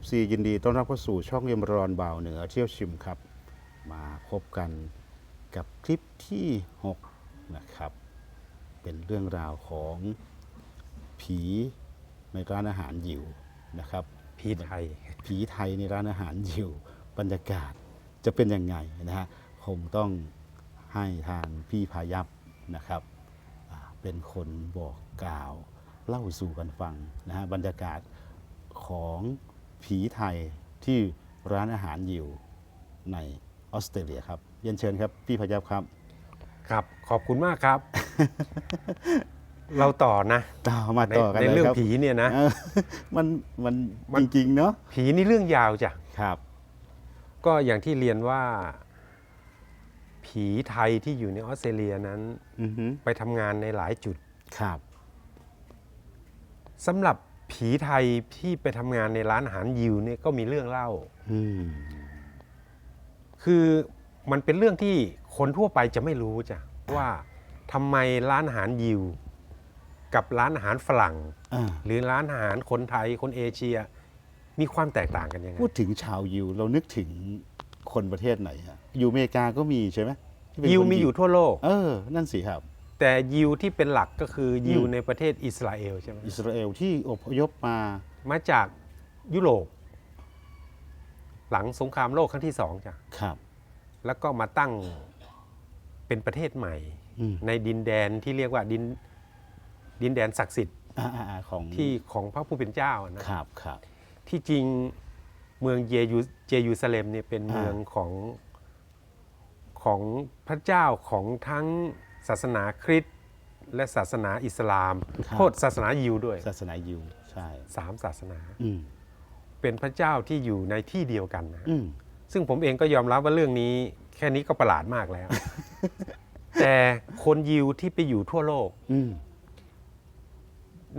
เอฟซียินดีต้อนรับเข้าสู่ช่องเยมรอนบ่าวเหนือเที่ยวชิมครับ มาพบกันกับคลิปที่ 6 นะครับ เป็นเรื่องราวของผีในร้านอาหารยิวนะครับ ผีไทย ผีไทยในร้านอาหารยิวบรรยากาศจะเป็นยังไงนะฮะคงต้องให้ทางพี่พายับนะครับอ่าเป็นคนบอกกล่าวเล่าสู่กันฟังนะฮะบรรยากาศของ ผีไทยที่ร้านอาหารยิวในออสเตรเลียครับเรียนเชิญครับพี่พายับครับ ครับ ขอบคุณมากครับ เราต่อนะต่อมาในต่อกันในเลยเรื่องครับผีเนี่ยนะเออมันมันมันจริงๆเนาะผีนี่เรื่องยาวจ้ะครับ ก็อย่างที่เรียนว่า ผีไทยที่อยู่ในออสเตรเลียนั้นอือฮึไปทำงานในหลายจุดครับสำหรับ ผีไทยที่ไปทำงานในร้านอาหารยิวเนี่ยก็มีเรื่องเล่า อืมคือมันเป็นเรื่องที่คนทั่วไปจะไม่รู้จ้ะว่าทำไมร้านอาหารยิว กับร้านอาหารฝรั่ง อ่าหรือร้านอาหารคนไทยคนเอเชีย มีความแตกต่างกันยังไงพูดถึงชาวยิว เรานึกถึงคนประเทศไหนฮะอยู่อเมริกาก็มีใช่ไหมที่เป็นยิวคนมีอยู่ทั่วโลก เออ นั่นสิครับ แต่ยิวที่เป็นหลักก็คือยิวอืมในประเทศอิสราเอลใช่ไหมอิสราเอลที่อพยพมามาจากยุโรป หลังสงครามโลกครั้งที่สองจ้ะครับ แล้วก็มาตั้งเป็นประเทศใหม่ อืม ในดินแดนที่เรียกว่าดินดินแดนศักดิ์สิทธิ์อ่าอ่าอ่าของที่ของพระผู้เป็นเจ้านะ ครับครับ ที่จริงเมืองเยยูเยรูซาเล็มเนี่ยเป็นอ่าเมืองของของพระเจ้าของทั้ง ศาสนาคริสต์และศาสนาอิสลามครับโทษศาสนายิวด้วยศาสนายิว ใช่ สามศาสนา อืมเป็นพระเจ้าที่อยู่ในที่เดียวกันนะอืมซึ่งผมเองก็ยอมรับว่าเรื่องนี้ แค่นี้ก็ประหลาดมากแล้ว แต่คนยิวที่ไปอยู่ทั่วโลก อืม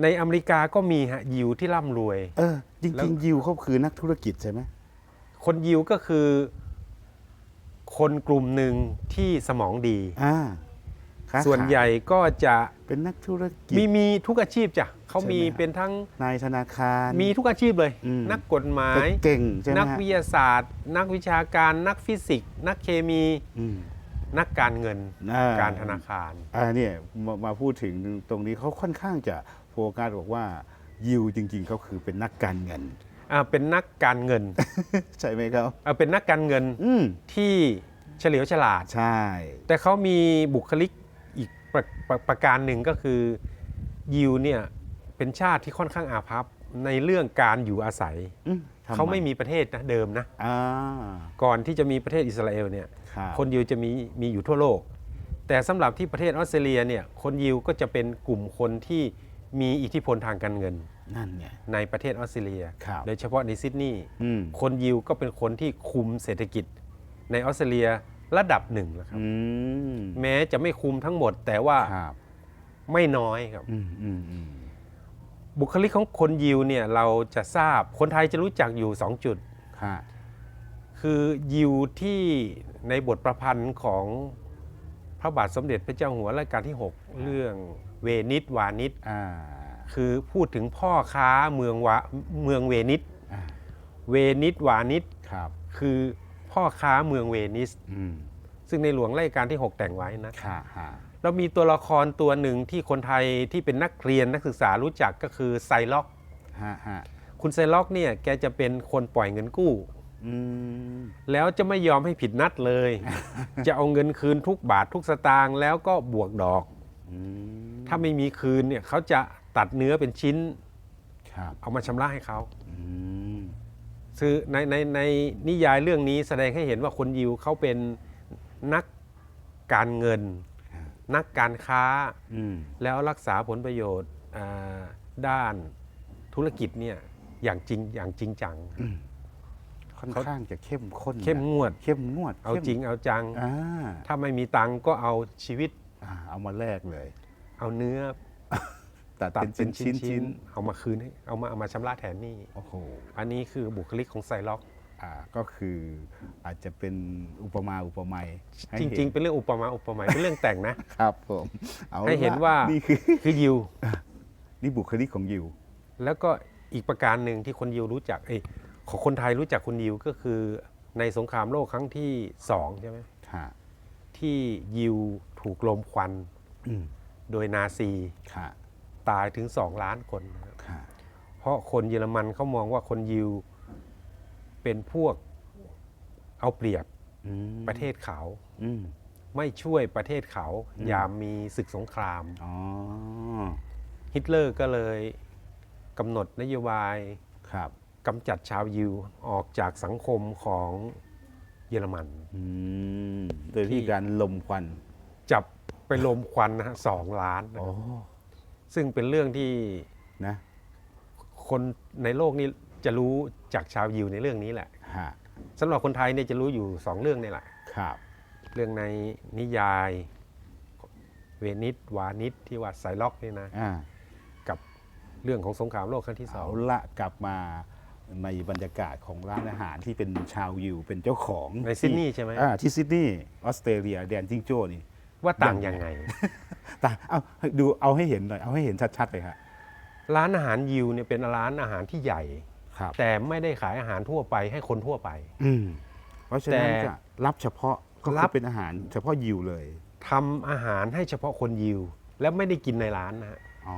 ในอเมริกาก็มีฮะยิวที่ร่ำรวย เออ จแล้วริงๆ ยิวเขาคือนักธุรกิจใช่ไหมคนยิวก็คือ คนกลุ่มหนึ่งที่สมองดี อ่า ค้าส่วนขาย ใหญ่ก็จะเป็นนักธุรกิจ มีมีทุกอาชีพจ้ะเขาใช่ไหมมีฮะเป็นทั้งนายธนาคาร มีทุกอาชีพเลย อืม นักกฎหมายแต่เก่งใช่ไหมนักฮะวิทยาศาสตร์ นักวิชาการ นักฟิสิกส์ นักเคมี อืม นักการเงิน อ่การธนาคาร อ่าเนี่ยมามาพูดถึงตรงนี้เขาค่อนข้างจะโฟกัสบอกว่ายิวจริง ๆเขาคือเป็นนักการเงิน อ่า เป็นนักการเงินใช่ไหมครับ อ่าเป็นนักการเงินอืมที่เฉลียวฉลาด ใช่ แต่เขามีบุคลิกอีก ประประประการหนึ่งก็คือยิวเนี่ยเป็นชาติที่ค่อนข้างอาภัพในเรื่องการอยู่อาศัย อืทำเขาไม่มีประเทศนะเดิมนะ อ่า ก่อนที่จะมีประเทศอิสราเอลเนี่ยครับคนยิวจะมีมีอยู่ทั่วโลก แต่สำหรับที่ประเทศออสเตรเลียเนี่ยคนยิวก็จะเป็นกลุ่มคนที่มีอิทธิพลทางการเงิน นั่นไง ในประเทศออสเตรเลีย ครับ โดยเฉพาะในซิดนีย์อืม คนยิวก็เป็นคนที่คุมเศรษฐกิจในออสเตรเลีย ระดับหนึ่งแล้วครับ อืมแม้จะไม่คุมทั้งหมด แต่ว่าครับไม่น้อยครับ อืมอืมอืมบุคลิกของคนยิวเนี่ยเราจะทราบคนไทยจะรู้จักอยู่ 2 จุดค่ะคือยิวที่ในบทประพันธ์ของพระบาทสมเด็จพระเจ้าอยู่หัวรัชกาลที่ 6 เรื่องเวนิสวานิสอ่าคือพูดถึงพ่อค้าเมืองวะเมืองเวนิสอ่าเวนิสวานิสครับ คือ พ่อค้าเมืองเวนิสอืมซึ่งในหลวงรัชกาลที่ 6 แต่งไว้นะค่ะฮะเรามีตัวละครตัวหนึ่งที่คนไทยที่เป็นนักเรียนนักศึกษารู้จักก็คือไซล็อกฮะฮะคุณไซล็อกเนี่ยแกจะเป็นคนปล่อยเงินกู้อืมแล้วจะไม่ยอมให้ผิดนัดเลย จะเอาเงินคืนทุกบาททุกสตางค์แล้วก็บวกดอกอืมถ้าไม่มีคืนเนี่ยเขาจะตัดเนื้อเป็นชิ้นครับเอามาชำระให้เขาอืม คือในในในนิยายเรื่องนี้แสดงให้เห็นว่าคนยิวเขาเป็นนักการเงิน นักการค้า อืม แล้วรักษาผลประโยชน์อ่าด้านธุรกิจเนี่ยอย่างจริงอย่างจริงจัง ค่อนข้างจะเข้มข้นนะเข้มงวด เข้มงวดเอาเข้มจริงเอาจัง อ่าถ้าไม่มีตังค์ก็เอาชีวิตอ่าเอามาแลกเลย เอาเนื้อ ตัดตัดเป็นเป็นชิ้นชิ้นชิ้นๆเอามาคืนให้เอามาเอามาชำระแทนหนี้ๆโอ้โหอันนี้คือบุคลิกของไซล็อก อ่าก็คืออาจจะเป็นอุปมาอุปไมยให้จเห็นริง ๆ เป็นเรื่องอุปมาอุปไมยเป็นเรื่องแต่งนะ ครับผมเอาให้เห็นละว่านี่คือ คือยิว นี่บุคลิกของยิว แล้วก็อีกประการหนึ่งที่คนยิวรู้จักเอ้ยของคนไทยรู้จักคุณยิวก็คือในสงครามโลกครั้งที่สองใช่ไหมค่ะที่ยิวถูกลมควันอืมโดยนาซี ค่ะ ตายถึงสองล้านคนนะครับค่ะเพราะคนเยอรมันเขามองว่าคนยิวเป็นพวกเอาเปรียบอืมประเทศเขาอืมไม่ช่วยประเทศเขาอืมยามมีศึกสงครามอ๋อฮิตเลอร์ก็เลยกำหนดนโยบายครับกำจัดชาวยิวออกจากสังคมของเยอรมันอืมโดยที่การลมควัน จับไปลมควันนะฮะสองล้านนะโอ้ ซึ่งเป็นเรื่องที่นะคนในโลกนี้จะรู้จากชาวยิวในเรื่องนี้แหละฮะสำหรับคนไทยเนี่ยจะรู้อยู่สองเรื่องนี่แหละ ครับ เรื่องในนิยาย เวนิสวานิสที่ว่าไซล็อกนี่นะ อ่ากับเรื่องของสงครามโลกครั้งที่สอเอางละกลับมาในบรรยากาศของร้านอาหารที่เป็นชาวยิวเป็นเจ้าของในซิดนีย์ใช่ไหม อ่าที่ซิดนีย์ออสเตรเลียแดนจิงโจ้นี่ ว่าต่างยัยังงไงไงตาเอาให้ดูเอาให้เห็นหน่อยเอาให้เห็นชัดๆเลยครับร้านอาหารยิวเนี่ยเป็นร้านอาหารที่ใหญ่ครับแต่ไม่ได้ขายอาหารทั่วไปให้คนทั่วไป อืมเพราะฉะนั้นแต่จะรับเฉพาะก็รัคือบเป็นอาหารเฉพาะยิวเลยทำอาหารให้เฉพาะคนยิว และไม่ได้กินในร้านนะฮะอ๋อ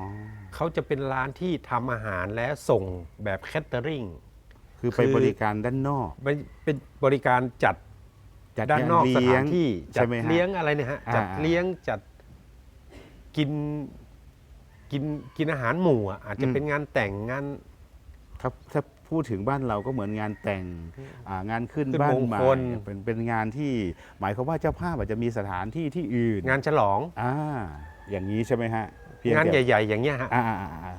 เขาจะเป็นร้านที่ทำอาหารและส่งแบบแคตเตอริงคือไปคือบริการด้านนอกเป็นเป็นบริการจัด จัดด้านนอกสเลี้ยถางนที่จัใช่ดไหมฮะเลี้ยงอะไรเนี่ยฮะอ่าจัดอ่าเลี้ยงจัดกินกินกินอาหารหมู่อะอาจจะอืมเป็นงานแต่งงานถ้าถ้าพูดถึงบ้านเราก็เหมือนงานแต่งอ่างานขึ้นขึ้นบ้านมงใหม่คลเป็นเป็นงานที่หมายความว่าเจ้าภาพอาจจะมีสถานที่ที่อื่น งานฉลองอ่าอย่างนี้ใช่ไหมฮะเพียงานแต่ใหญ่ ๆ อย่างเงี้ยฮะอ่าอ่าอ่าอ่า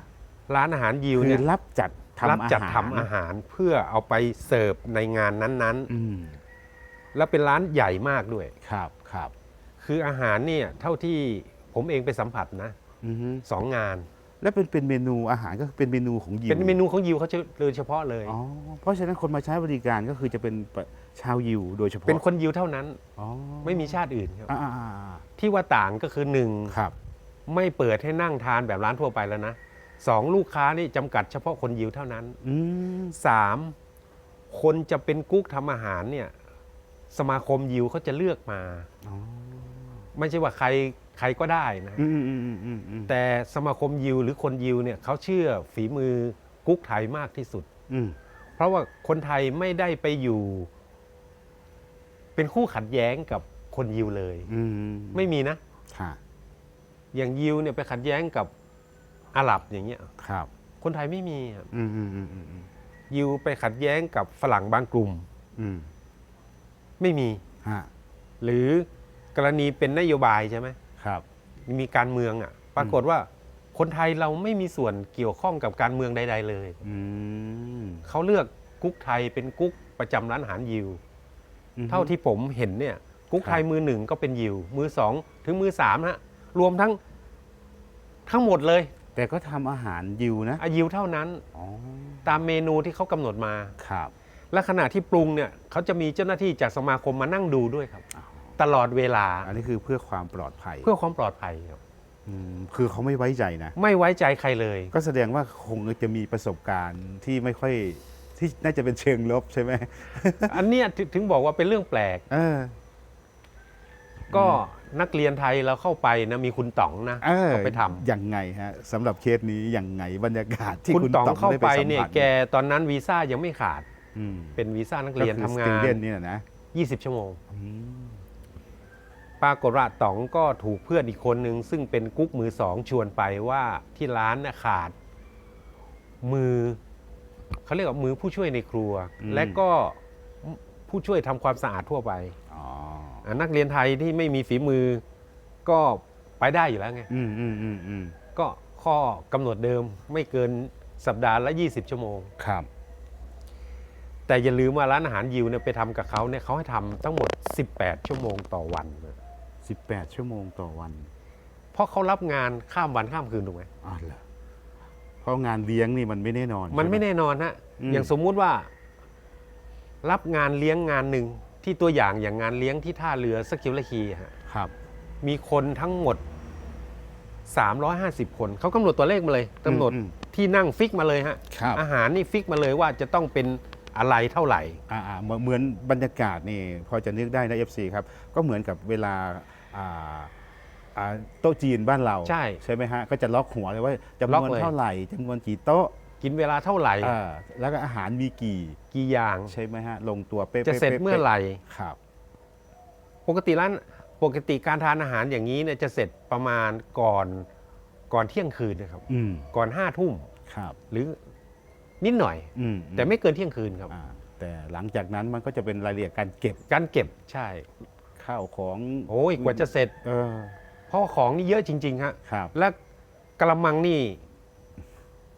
ร้านอาหารยิวคืเนี่อยรับจัดทำรับจัดอาหารทำอาหารเพื่อเอาไปเสิร์ฟในงานนั้นอืมๆ แล้วเป็นร้านใหญ่มากด้วย ครับครับคืออาหารเนี่ยเท่าที่ผมเองไปสัมผัสนะอือฮึสองงาน แล้วเป็นเป็นเมนูอาหารก็เป็นเมนูของยิวเป็นเมนูของยิวเขาจะโดยเฉพาะเลย อ๋อเพราะฉะนั้นคนมาใช้บริการก็คือจะเป็นชาวยิวโดยเฉพาะเป็นคนยิวเท่านั้น อ๋อไม่มีชาติอื่นครับ อ่าอ่าอ่าอ่าที่ว่าต่างก็คือหนึ่งครับ ไม่เปิดให้นั่งทานแบบร้านทั่วไปแล้วนะสองลูกค้านี่จำกัดเฉพาะคนยิวเท่านั้นอืมสามคนจะเป็นกุ๊กทำอาหารเนี่ย สมาคมยิวเขาจะเลือกมาอ๋อไม่ใช่ว่าใครใครก็ได้นะอืมอืมอืมอืมอืมแต่สมาคมยิวหรือคนยิวเนี่ยเขาเชื่อฝีมือกุ๊กไทยมากที่สุดอืมเพราะว่าคนไทยไม่ได้ไปอยู่ เป็นคู่ขัดแย้งกับคนยิวเลยอืมไม่มีนะค่ะอย่างยิวเนี่ยไปขัดแย้งกับอาหรับอย่างเงี้ยครับ คนไทยไม่มีครับอืมอืมอืมอืมอืมยิวไปขัดแย้งกับฝรั่งบางกลุ่มอืม ไม่มี ฮะหรือกรณีเป็นนโยบายใช่ไหมครับ มีการเมืองอะ ปรากฏว่าคนไทยเราไม่มีส่วนเกี่ยวข้องกับการเมืองใด ๆ เลย อืมเขาเลือกกุ๊กไทยเป็นกุ๊กประจำร้านอาหารยิว อืม เท่าที่ผมเห็นเนี่ย กุ๊กไทยครับมือหนึ่งก็เป็นยิว มือสองถึงมือสามฮะรวมทั้งทั้งหมดเลยแต่ก็ทำอาหารยิวนะอายิวเท่านั้น อ๋อตามเมนูที่เขากำหนดมา ครับ และขณะที่ปรุงเนี่ยเขาจะมีเจ้าหน้าที่จากสมาคมมานั่งดูด้วยครับอ๋อตลอดเวลาอันนี้คือเพื่อความปลอดภัยเพื่อความปลอดภัยครับมคือเขาไม่ไว้ใจนะ ไม่ไว้ใจใครเลย ก็แสดงว่าคงจะมีประสบการณ์ที่ไม่ค่อยที่น่าจะเป็นเชิงลบใช่ไหม อันเนี้ยถึถึงบอกว่าเป็นเรื่องแปลก เออ ก็นักเรียนไทยเราเข้าไปนะมีคุณต๋องนะเออเขาไปทำยังไงฮะสำหรับเคสนี้ยังไงบรรยากาศที่คุณคุณต๋องต๋องเข้าได้ไปไปสัมเนี่ยผัส แกตอนนั้นวีซ่ายังไม่ขาด อืมเป็นวีซ่านักเรียนทำงาก็คือ student นเนี่ยนะ20 ชั่วโมง อืมปรากฏว่าต๋องก็ถูกเพื่อนอีกคนหนึ่งซึ่งเป็นกุ๊กมือสองชวนไปว่าที่ร้านน่ะขาด มือเขาเรียกว่ามือผู้ช่วยในครัว และก็ผู้ช่วยทำความสะอาดทั่วไปอ๋ออะนักเรียนไทยที่ไม่มีฝีมือก็ไปได้อยู่แล้วไง อืมอืมอืมอืมก็ข้อกำหนดเดิมไม่เกินสัปดาห์ละ 20 ชั่วโมง ครับ แต่อย่าลืมว่าร้านอาหารยิวเนี่ยไปทำกับเขาเนี่ยเขาให้ทำทั้งหมด 18 ชั่วโมงต่อวันนะ18 ชั่วโมงต่อวันเพราะเขารับงานข้ามวันข้ามคืนถูกไหมอ๋อเหรอเพราะงานเลี้ยงนี่มันไม่แน่นอนมันไม่ใช่ห แน่นอนฮะอืม อย่างสมมุติว่า รับงานเลี้ยงงานหนึ่งที่ตัวอย่างอย่างงานเลี้ยงที่ท่าเรือสกิลละคีฮะครับ มีคนทั้งหมด 350 คนเขากำหนดตัวเลขมาเลยกำหนดอืมที่นั่งฟิกมาเลยฮะครับ อาหารนี่ฟิกมาเลยว่าจะต้องเป็น อะไรเท่าไหร่อ่าอ่าเหมือนเหมือนบรรยากาศนี่พอจะนึกได้นะ FC ครับ ก็เหมือนกับเวลาอ่าอ่าโต๊ะจีนบ้านเราใช่ใช่ไหมฮะ ก็จะล็อกหัวเลยว่าจำล็นอกวนเลย เท่าไหร่จำนวนกี่โต๊ะกินเวลาเท่าไหร่ อ่าแล้วก็อาหารมีกี่กี่อย่าง ใช่ไหมฮะ ลงตัวเป๊ะๆจะเสร็จป๊ๆเมื่อไหร่ ครับ ปกติร้านปกติการทานอาหารอย่างนี้เนี่ยจะเสร็จประมาณก่อนก่อนเที่ยงคืนนะครับ อืมก่อนห้าทุ่มครับ หรือ นิดหน่อย อืมแต่ไม่เกินเที่ยงคืนครับ อ่าแต่หลังจากนั้นมันก็จะเป็นรายละเอียดการเก็บการเก็บใช่ข้าวของโอ้ยกว่าจะเสร็จ เออเพราะว่าของนี่เยอะจริงๆฮะครับและกระมังนี่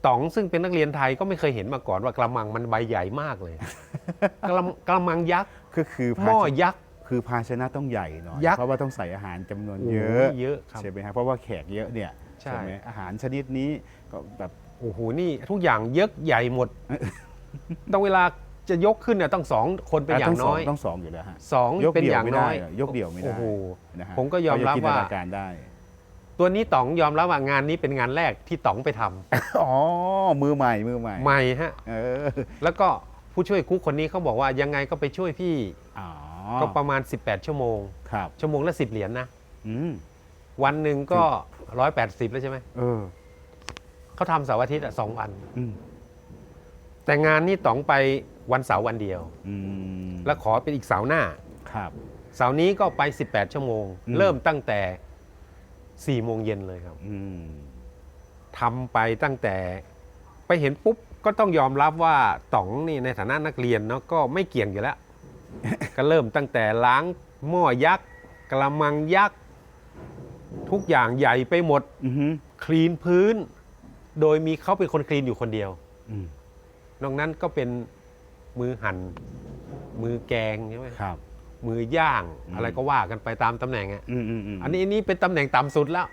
ต๋องซึ่งเป็นนักเรียนไทยก็ไม่เคยเห็นมาก่อนว่ากระมังมันใบใหญ่มากเลย กระมกระมังยักษ์ก็คือหม้อภาชยักษ์ คือภาชนะต้องใหญ่หน่อยยักษ์ เพราะว่าต้องใส่อาหารจำนวนโอ้โหเยอะเยอะครับ ใช่ไหมครับเพราะว่าแขกเยอะเนี่ยใช่ ไหมอาหารชนิดนี้ก็แบบ โอ้โหนี่ทุกอย่างเยอะใหญ่หมด ต้องเวลาจะยกขึ้นเนี่ยต้องสองคนเป็นอย่างต้น้อยต้องสองอยู่แล้วฮะสองยกเป็นเดี่อยวย่างไม่น้ได้อยอะยกเดี่ยวไม่ได้โอ้โหนะฮะผมก็ยอมรับเขจะจินตว่านาการได้ ตัวนี้ต๋องยอมรับว่างานนี้เป็นงานแรกที่ต๋องไปทำอ๋อมือใหม่มือใหม่ใหม่ฮะเออแล้วก็ผู้ช่วยคุกคนนี้เขาบอกว่ายังไงก็ไปช่วยพี่อ๋อก็ประมาณ 18 ชั่วโมงครับชั่วโมงละ10เหรียญนะอืมวันหนึ่งก็180แล้วใช่ไหมเออ เขาทำเสาร์อาทิตย์อะสองวัน อืมแต่งานนี้ต๋องไปวันเสาร์วันเดียว อืมแล้วขอเป็นอีกเสาร์หน้า ครับ เสาร์นี้ก็ไป 18 ชั่วโมง อืม เริ่มตั้งแต่4โมงเย็นเลยครับอืมทำไปตั้งแต่ไปเห็นปุ๊บก็ต้องยอมรับว่าต๋องนี่ในฐานะนักเรียนเนาะก็ไม่เกี่ยงอยู่แล้ว ก็เริ่มตั้งแต่ล้างหม้อยักษ์กระมังยักษ์ทุกอย่างใหญ่ไปหมด อือหือคลีนพื้น โดยมีเขาเป็นคนคลีนอยู่คนเดียวอืมนอกนั้นก็เป็นมือหัน่นมือแกงใช่ไหมครับ มือย่างอืม อะไรก็ว่ากันไปตามตำแหน่งอะอืมอืมอืมอันนี้อันนี้เป็นตำแหน่งต่ำสุดแล้ว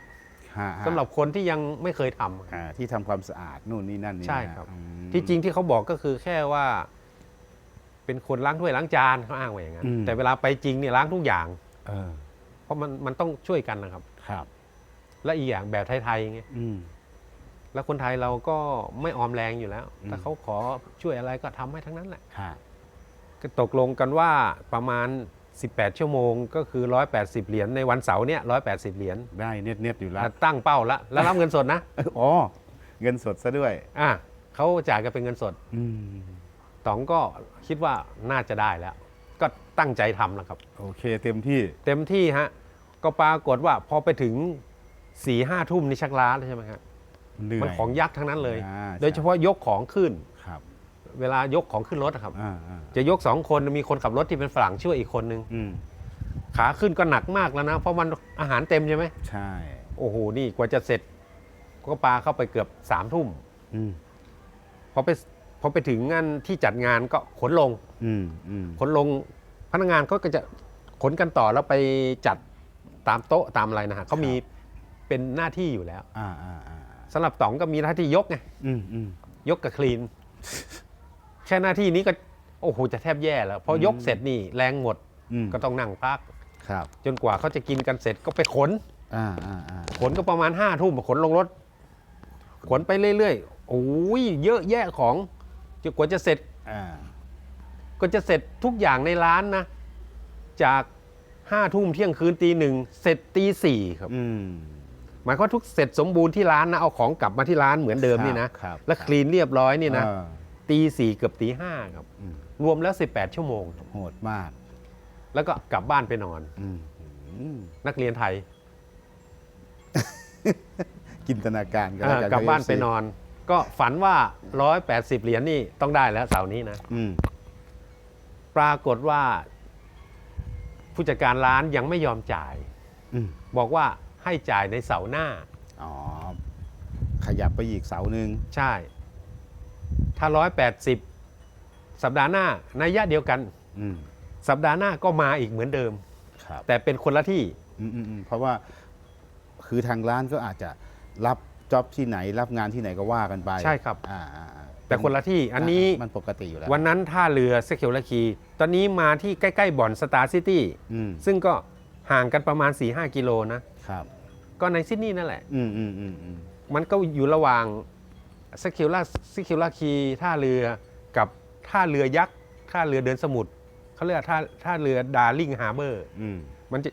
ฮะฮะสำหรับคนที่ยังไม่เคยทำ อ่าที่ทำความสะอาดนู่นนี่นั่นนี่ใช่นะฮะครับ อืม ที่จริงที่เขาบอกก็คือแค่ว่า เป็นคนล้างถ้วยล้างจานเขาอ้างไว้อย่างนั้นอืม แต่เวลาไปจริงเนี่ยล้างทุกอย่าง เออเพราะมันมันต้องช่วยกันนะครับ ครับ และอีกอย่างแบบไทยๆไงอืม แล้วคนไทยเราก็ไม่ออมแรงอยู่แล้วอืมถ้าเขาขอช่วยอะไรก็ทำให้ทั้งนั้นแหละฮะก็ตกลงกันว่าประมาณ 18 ชั่วโมงก็คือ 180 เหรียญในวันเสาร์เนี่ย180 เหรียญได้เน็ตเน็ตๆอยู่แล้วตั้งเป้าละแล้วรับเงินสดนะอ๋อเงินสดซะด้วยอะเขาจ่ายกันเป็นเงินสดอืมต๋องก็คิดว่าน่าจะได้แล้ว ก็ตั้งใจทำนะครับ โอเค เต็มที่ เต็มที่ฮะ ก็ปรากฏว่าพอไปถึงสี่ห้าทุ่มนี่ชักล้าแล้วใช่ไหมครับ เหนื่อยมันของยักษ์ทั้งนั้นเลย อ่าโดยเฉพาะยกของขึ้น ครับเวลายกของขึ้นรถอะครับ อ่าอ่าจะยกสองคนมีคนขับรถที่เป็นฝรั่งช่วยอีกคนนึงอืมขาขึ้นก็หนักมากแล้วนะ เพราะมันอาหารเต็มใช่ไหมใช่โอ้โหนี่กว่าจะเสร็จ ก็ปาเข้าไปเกือบสามทุ่มอืมพอไปพอไปถึงงานที่จัดงานก็ขนลง อืมอืมขนลงพนักงานเขาก็จะขนกันต่อแล้วไปจัดตามโต๊ะตามอะไรนะฮะเขามีเป็นหน้าที่อยู่แล้ว อ่าอ่าอ่า สำหรับต๋องก็มีหน้าที่ยกไงอืมอืม ยกกับคลีน แค่หน้าที่นี้ก็โอ้โหจะแทบแย่แล้วพอยกเสร็จนี่แรงหมดอืม ก็ต้องนั่งพัก ครับ จนกว่าเขาจะกินกันเสร็จก็ไปขน อ่าอ่าอ่าขนก็ประมาณห้าทุ่มขนลงรถ ขนไปเรื่อยๆโอ้ยเยอะแยะของจนกว่าจะเสร็จ อ่าก็จะเสร็จทุกอย่างในร้านนะ จากห้าทุ่มเที่ยงคืนตีหนึ่งเสร็จตีสี่ครับ อืม หมายความว่าทุกเสร็จสมบูรณ์ที่ร้านนะเอาของกลับมาที่ร้านเหมือนเดิมนี่นะครับแล้วคลีนเรียบร้อยนี่นะเออ ตีสี่เกือบตีห้าครับอืม รวมแล้ว 18 ชั่วโมง โหดมากแล้วก็กลับบ้านไปนอน อืมอืมนักเรียนไทยจินตนาการกันเอแล้วอกันกลับบ้านครับไปนอน ก็ฝันว่า 180 เหรียญนี่ต้องได้แล้วเสาร์นี้นะ อืมปรากฏว่า ผู้จัดการร้านยังไม่ยอมจ่าย อืมบอกว่า ให้จ่ายในเสาร์หน้า อ๋อ ขยับไปอีกเสาหนึ่งใช่ ถ้า 180 สัปดาห์หน้าในยะเดียวกัน อืมสัปดาห์หน้าก็มาอีกเหมือนเดิม ครับแต่เป็นคนละที่ อืมอืมอืมเพราะว่าคือทางร้านก็อาจจะรับจ็อบที่ไหนรับงานที่ไหนก็ว่ากันไปใช่ครับ อ่าอ่าอ่าแต่คนละที่อันนี้มันปกติอยู่แล้ววันนั้นท่าเรือเซคิวลาคี ตอนนี้มาที่ใกล้ ๆ บ่อนสตาร์ซิตี้ อืมซึ่งก็ห่างกันประมาณ 4-5 กิโลนะ ครับ ก็ในซิดนีย์นั่นแหละ อืมอืมอืมอืมมันก็อยู่ระหว่างสคิวลาสคิวลาคีท่าเรือกับท่าเรือยักษ์ท่าเรือเดินสมุทรเขาเรียกว่าท่าท่าเรือดาร์ลิงฮาร์เบอร์ อืมมันจะ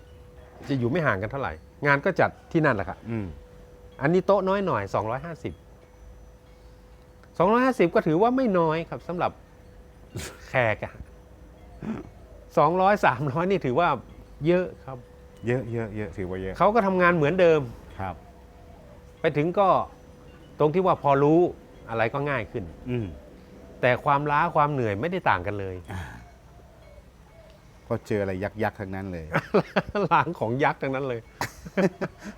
จะอยู่ไม่ห่างกันเท่าไหร่ งานก็จัดที่นั่นแหละครับอืมอันนี้โต๊ะน้อยหน่อย 250 250 ก็ถือว่าไม่น้อยครับสำหรับแขกอะ200 300 นี่ถือว่าเยอะครับ เยอะเยอะเยอะถือว่าเยอะเขาก็ทำงานเหมือนเดิม ครับ ไปถึงก็ตรงที่ว่าพอรู้อะไรก็ง่ายขึ้น อืมแต่ความล้าความเหนื่อยไม่ได้ต่างกันเลย ก็เจออะไรยักษ์ยักษ์ๆทั้งนั้นเลยล้างของยักษ์ทั้งนั้นเลย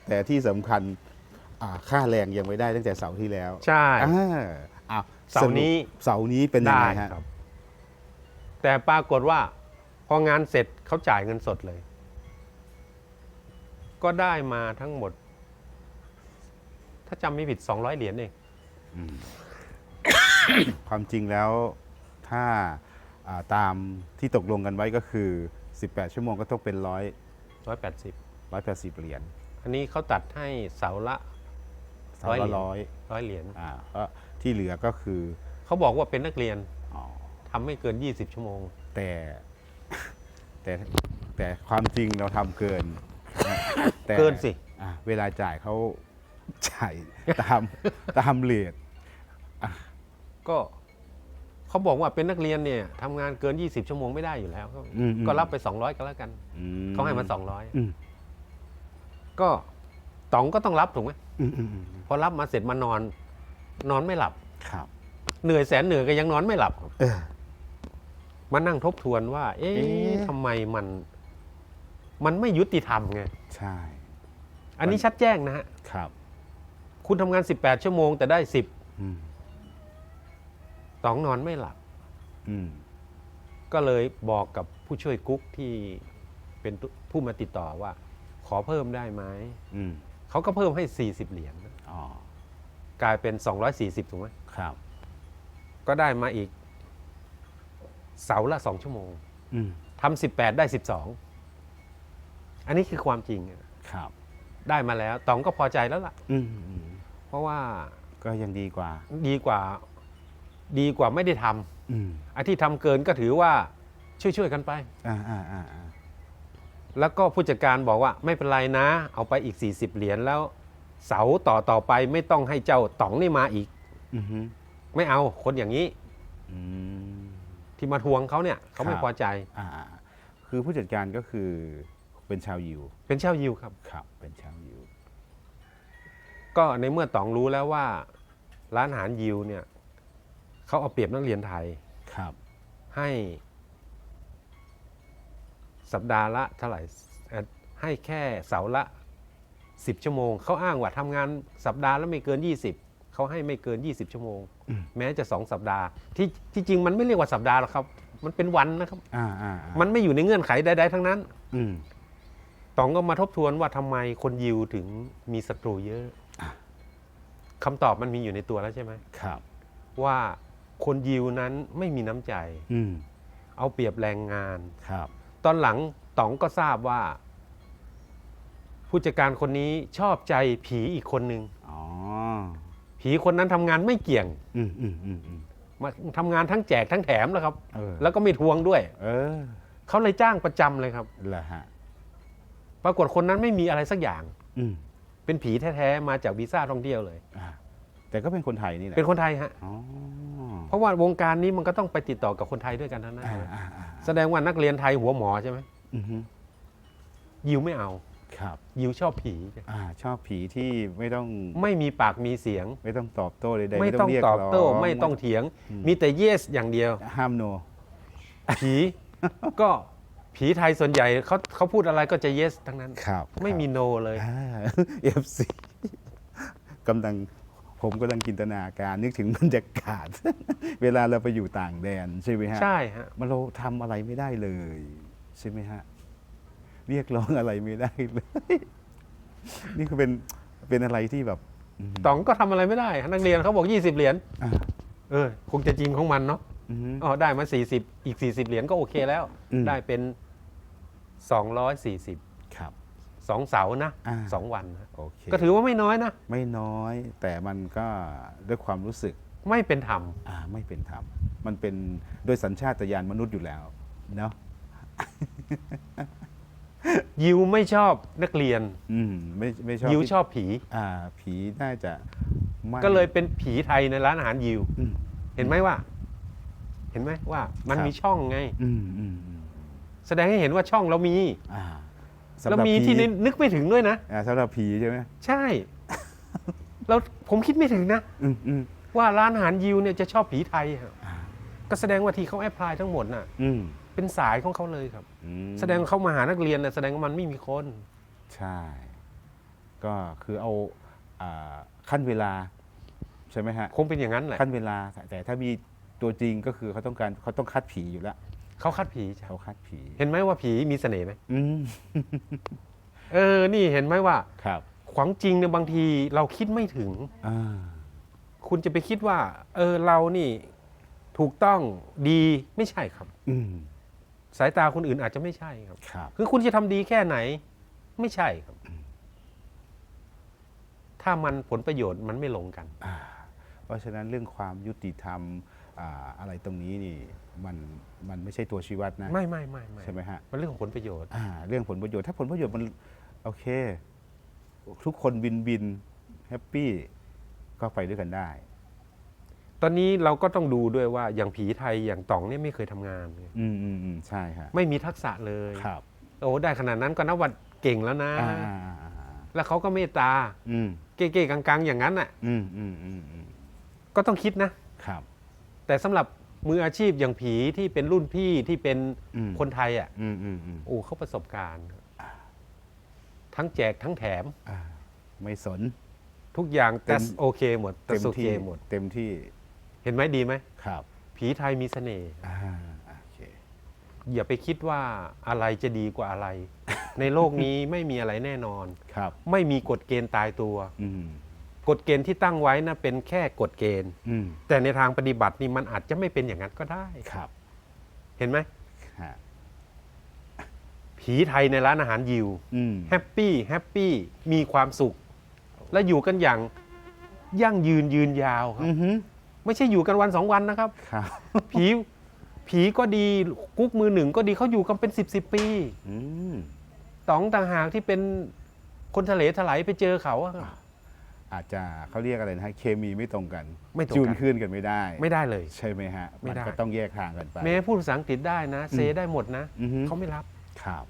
แต่ที่สำคัญอ่าค่าแรงยังไม่ได้ตั้งแต่เสาร์ที่แล้วใช่ อ่าอ้าวเสาร์นี้รุปเสาร์นี้เป็นยังได้ไงฮะครับแต่ปรากฏว่า พองานเสร็จเขาจ่ายเงินสดเลย ก็ได้มาทั้งหมด ถ้าจำไม่ผิด 200 เหรียญเอง ความจริงแล้วถ้าอ่าตามที่ตกลงกันไว้ก็คือ 18 ชั่วโมงก็ต้องเป็นร้อย180 ร้อยแปดสิบเหรียญอันนี้เขาตัดให้เสาละเสาละร้ร้ออยยร้อยเหรียญอ่าก็ที่เหลือก็คือเขาบอกว่าเป็นนักเรียนอ๋อ ทำไม่เกิน 20 ชั่วโมง แต่แต่แต่ความจริงเราทำเกินนะ แต่เกินสิ อะเวลาจ่ายเขาจ่ายตาม ตามเลทก็เขาบอกว่าเป็นนักเรียนเนี่ยทำงานเกิน 20 ชั่วโมงไม่ได้อยู่แล้ว ก็อืมก็รับไป 200 ก็แล้วกัน อืเขาให้มาอืม200ก็ต๋องก็ต้องรับถูกไหมอืมอืมอืมพอรับมาเสร็จมานอน นอนไม่หลับ ครับ เหนื่อยแสนเหนื่อยก็ยังนอนไม่หลับ เออ มานั่งทบทวนว่า เอ๊เอ๊ะะทำไมมัน มันไม่ยุติธรรมไงใช่ อันนี้ชัดแจ้งนะฮะครับ คุณทำงาน 18 ชั่วโมงแต่ได้ อืม10ต๋องนอนไม่หลับ อืมก็เลยบอกกับผู้ช่วยกุ๊กที่เป็นผู้มาติดต่อว่า ขอเพิ่มได้ไหมอืมเขาก็เพิ่มให้ 40 เหรียญอ๋อกลายเป็น 240 ถูกไหมครับ ก็ได้มาอีก เสาร์ละ 2 ชั่วโมงอืมทำ18 ได้ 12 อันนี้คือความจริงครับ ได้มาแล้วต๋องก็พอใจแล้วล่ะ อืมอืมเพราะว่าก็ยังดีกว่า ดีกว่า ดีกว่าไม่ได้ทำอืมไอ้ที่ทำเกินก็ถือว่าช่วยๆกันไป อ่าอ่าอ่าอ่าแล้วก็ผู้จัดการบอกว่าไม่เป็นไรนะ เอาไปอีก 40 เหรียญแล้ว เสาต่อต่อไปไม่ต้องให้เจ้าต๋องนี่มาอีก อือฮึไม่เอาคนอย่างนี้อืม ที่มาทวงเขาเนี่ยเขาไม่ครับ พอใจ อ่าคือผู้จัดการก็คือ เป็นชาวยิวเป็นชาวยิวครับ ครับ เป็นชาวยิว ก็ในเมื่อต๋องรู้แล้วว่า ร้านอาหารยิวเนี่ยเขาเอาเปรียบนักเรียนไทยครับ ให้ สัปดาห์ละเท่าไหร่เอ่อให้แค่เสาร์ละ 10 ชั่วโมง เขาอ้างว่าทำงานสัปดาห์ละไม่เกิน 20 เขาให้ไม่เกิน 20 ชั่วโมงอืมแม้จะ2สัปดาห์ที่ที่จริงมันไม่เรียกว่าสัปดาห์หรอกครับ มันเป็นวันนะครับ อ่าอ่าอ่ามันไม่อยู่ในเงื่อนไขใดๆทั้งนั้น อืม ต๋องก็มาทบทวนว่าทำไมคนยิวถึงมีศัตรูเยอะคำตอบมันมีอยู่ในตัวแล้วใช่ไหมครับ ว่าคนยิวนั้นไม่มีน้ำใจ อืมเอาเปรียบแรงงาน ครับ ตอนหลังต๋องก็ทราบว่า ผู้จัดการคนนี้ชอบใจผีอีกคนหนึ่งอ๋อ ผีคนนั้นทำงานไม่เกี่ยงอืมอืมอืมอืมมาทำงานทั้งแจกทั้งแถมแล้วครับ เออแล้วก็ไม่ทวงด้วย เออเขาเลยจ้างประจำเลยครับแหละฮะ ปรากฏคนนั้นไม่มีอะไรสักอย่าง อืมเป็นผีแท้ๆมาจากวีซ่าท่องเที่ยวเลย อ่าแต่ก็เป็นคนไทยนี่แหละเป็นคนไทยฮะอ๋อเพราะว่าวงการนี้มันก็ต้องไปติดต่อกับคนไทยด้วยกันทั้งนั้นอ่าอ่าอ่าแสดงว่านักเรียนไทยหัวหมอใช่ไหมอือฮึยิวไม่เอา ครับ ยิวชอบผีอ่า ชอบผีที่ไม่ต้องไม่มีปากมีเสียง ไม่ต้องตอบโต้ใดๆไม่ต้องเรียกตอบโต้ร้งไม่ต้องเถียงอืมมีแต่ yes อย่างเดียว ห้ามโน ผี ก็ ผีไทยส่วนใหญ่เขาเขาพูดอะไรก็จะ yes ทั้งนั้น ครับไม่มี no เลยเอฟซีกำลังผมกำลังจินตนาการนึกถึงบรรยากาศ เวลาเราไปอยู่ต่างแดนใช่ไหมฮะใช่ฮะมันเราทำอะไรไม่ได้เลย ใช่ไหมฮะ เรียกร้องอะไรไม่ได้เลย นี่คือเป็นเป็นอะไรที่แบบมต๋องก็ทำอะไรไม่ได้นักเรียนเขาบอก 20 เหรียญอ่าเออคงจะจริงของมันเนาะอือฮึอ๋อได้มา40 อีก 40 เหรียญก็โอเคแล้ว อืม ได้เป็น 240 ครับสองเสาร์นะอ่า สองวันนะโอเคก็ถือว่าไม่น้อยนะ ไม่น้อยแต่มันก็ด้วยความรู้สึกไม่เป็นธรรม อ่าไม่เป็นธรรม มันเป็นโดยสัญชาตญาณมนุษย์อยู่แล้วเนาะยิวไม่ชอบนักเรียน อืมไม่ไม่ชอบยิวที่ชอบผี อ่า ผีน่าจะไม่ก็เลยเป็นผีไทยในร้านอาหารยิว อืม เห็นไหมว่า เห็นไหมว่า มันครับ มีช่องไง อืมอืมอืม แสดงให้เห็นว่าช่องเรามีอ่าสำหแล้วรับมีผีที่นึกไม่ถึงด้วยนะ อ่าสำหรับผีใช่ไหมใช่แล้วผมคิดไม่ถึงนะ อืมอืมว่าร้านอาหารยิวเนี่ยจะชอบผีไทยครับอ่าก็แสดงว่าที่เขาแอพพลายทั้งหมดน่ะ อืมเป็นสายของเขาเลยครับ อืมแสดงว่าเขามาหานักเรียนน่ะแสดงว่ามันไม่มีคน ใช่ ก็คือเอาอ่าขั้นเวลา ใช่ไหมฮะ คงเป็นอย่างนั้นแหละ ขั้นเวลาแต่ถ้ามีตัวจริงก็คือเขาต้องการเขาต้องคัดผีอยู่แล้ว เขาคัดผีจ้ะเขาคัดผีเห็นไหมว่าผีมีเสน่ห์ไหมอืมเออ นี่เห็นไหมว่า ครับขวางจริงเนี่ยบางทีเราคิดไม่ถึง อ่าคุณจะไปคิดว่า เออเรานี่ถูกต้องดีไม่ใช่ครับ อืมสายตาคนอื่นอาจจะไม่ใช่ครับ ครับ คือคุณจะทำดีแค่ไหน ไม่ใช่ครับ ถ้ามันผลประโยชน์มันไม่ลงกันอ่าเพราะฉะนั้นเรื่องความยุติธรรม อ่าอะไรตรงนี้นี่มันมันไม่ใช่ตัวชี้วัดนะไม่ไม่ไม่ไม่ใช่ไหมฮะมันเรื่องของผลประโยชน์อ่าเรื่องผลประโยชน์ ถ้าผลประโยชน์มันโอเค ทุกคนบินบินแฮปปี้ก็ไปด้วยกันได้ ตอนนี้เราก็ต้องดูด้วยว่าอย่างผีไทยอย่างต๋องเนี่ยไม่เคยทำงานอืมอืมอืมใช่ฮะไม่มีทักษะเลยครับโอ้ได้ขนาดนั้นก็นับว่าเก่งแล้วนะ อ่าอ่าอ่าอ่าแล้วเขาก็เมตตาอืมเก๋ๆกังๆ อย่างนั้นน่ะ อืมอืมอืมอืมก็ต้องคิดนะครับ แต่สำหรับมืออาชีพอย่างผีที่เป็นรุ่นพี่ที่เป็นอืม คนไทยอะอืมอืมอืมโอ้เขาประสบการณ์ ทั้งแจกทั้งแถม อ่าไม่สน ทุกอย่างเต็แต่ม โอเคหมดแต่เต็มโอเคที่หมด เต็มที่เห็นไหมดีไหมครับผีไทยมีเสน่ห์อ่าโอเคอย่าไปคิดว่าอะไรจะดีกว่าอะไร ในโลกนี้ไม่มีอะไรแน่นอน ครับ ไม่มีกฎเกณฑ์ตายตัว อืม กฎเกณฑ์ที่ตั้งไว้นะเป็นแค่กฎเกณฑ์ อืมแต่ในทางปฏิบัตินี่มันอาจจะไม่เป็นอย่างนั้นก็ได้ ครับเห็นไหมฮะผีไทยในร้านอาหารยิวอืมแฮปปี้แฮปปี้มีความสุข และอยู่กันอย่างยั่งยืนยืนยาวครับ อือฮึไม่ใช่อยู่กันวันสองวันนะครับ ครับผีผีก็ดีกุ๊กมือหนึ่งก็ดีเขาอยู่กันเป็นสิบสิบปีอืมต๋องต่างหากที่เป็นคนทะเลถลายไปเจอเขาอะครับ อาจจะเขาเรียกอะไรนะฮะเคมีไม่ตรงกันไม่ตรงกัน จูนขึ้นกันไม่ได้ไม่ได้เลย ใช่ไหมฮะไม่ได้นก็ต้องแยกทางกันไป แม้พูดภาษาอังกฤษได้นะ เซอืมได้หมดนะอือฮึ เขาไม่รับครับ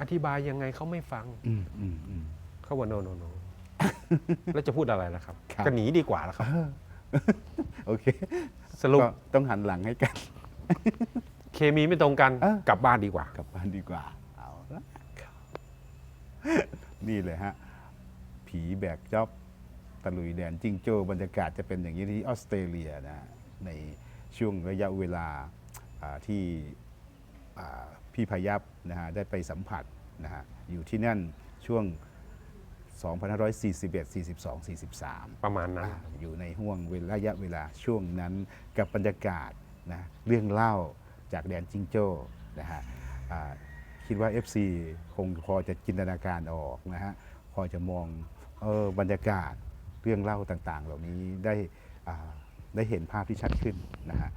อธิบายยังไงเขาไม่ฟังอืมอืมอืม เขาว่าโนโนโน แล้วจะพูดอะไรล่ะครับครับ ก็หนีดีกว่าแล้วครับ โอเคสรุปก็ต้องหันหลังให้กัน เคมีไม่ตรงกันเอ้ากลับบ้านดีกว่า กลับบ้านดีกว่า เอาละครับนี่เลยฮะ ผีแบกจ็อบตะลุยแดนจิงโจ้บรรยากาศจะเป็นอย่างนี้ที่ออสเตรเลียนะในช่วงระยะเวลาที่พี่พยับนะฮะได้ไปสัมผัสนะฮะอยู่ที่นั่นช่วง 2541 42 43 ประมาณนั้นออยู่ในห่วงเวลาระยะเวลาช่วงนั้นกับบรรยากาศนะเรื่องเล่าจากแดนจิงโจ้นะฮะคิดว่า FC คงพอจะจินตนาการออกนะฮะพอจะมอง เออบรรยากาศเรื่องเล่าต่างๆ เหล่านี้ได้ได้เห็นภาพที่ชัดขึ้นนะฮะ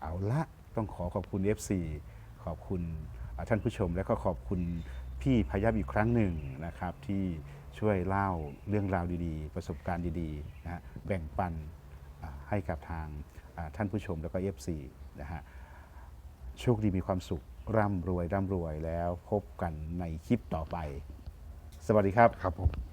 เอาละต้องขอขอบคุณ FC ขอบคุณท่านผู้ชม และก็ขอบคุณพี่พยับอีกครั้งหนึ่งนะครับที่ช่วยเล่าเรื่องราวดีๆ ประสบการณ์ดีๆนะฮะแบ่งปันให้กับทางท่านผู้ชมแล้วก็ FC นะฮะโชคดีมีความสุขร่ำรวยร่ำรวยแล้วพบกันในคลิปต่อไป สวัสดีครับครับผม